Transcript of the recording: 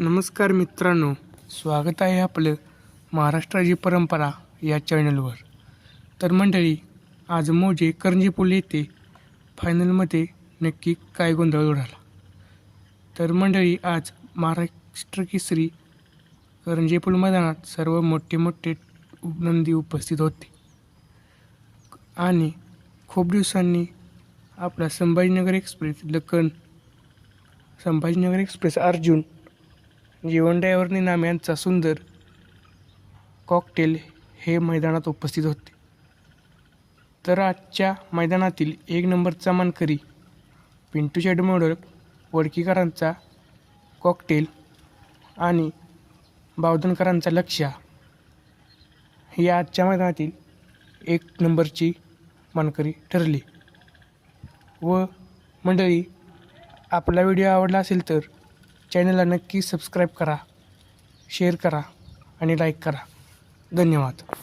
नमस्कार मित्रांनो. स्वागत आहे आपलं महाराष्ट्राची परंपरा या चॅनलवर. तर मंडळी आज मोजे करंजीपूल येथे फायनलमध्ये नक्की काय गोंधळ उडाला? तर मंडळी आज महाराष्ट्र केसरी करंजीपूल मैदानात सर्व मोठे मोठे नंदी उपस्थित होते. आणि खूप दिवसांनी आपला Sambhajinagar express Lakhan Sambhajinagar express Arjun Jeevan driver नाम यांचा सुंदर कॉकटेल हे मैदानात उपस्थित होते. तर आजच्या मैदानातील एक नंबरचा मानकरी पिंटू शेड मोडक वडकीकरांचा कॉकटेल आणि बावधनकरांचा लक्ष्या ही आजच्या मैदानातील एक नंबरची मानकरी ठरली. व मंडळी आपला व्हिडिओ आवडला असेल तर चॅनलला नक्की सबस्क्राईब करा शेअर करा आणि लाईक करा. धन्यवाद.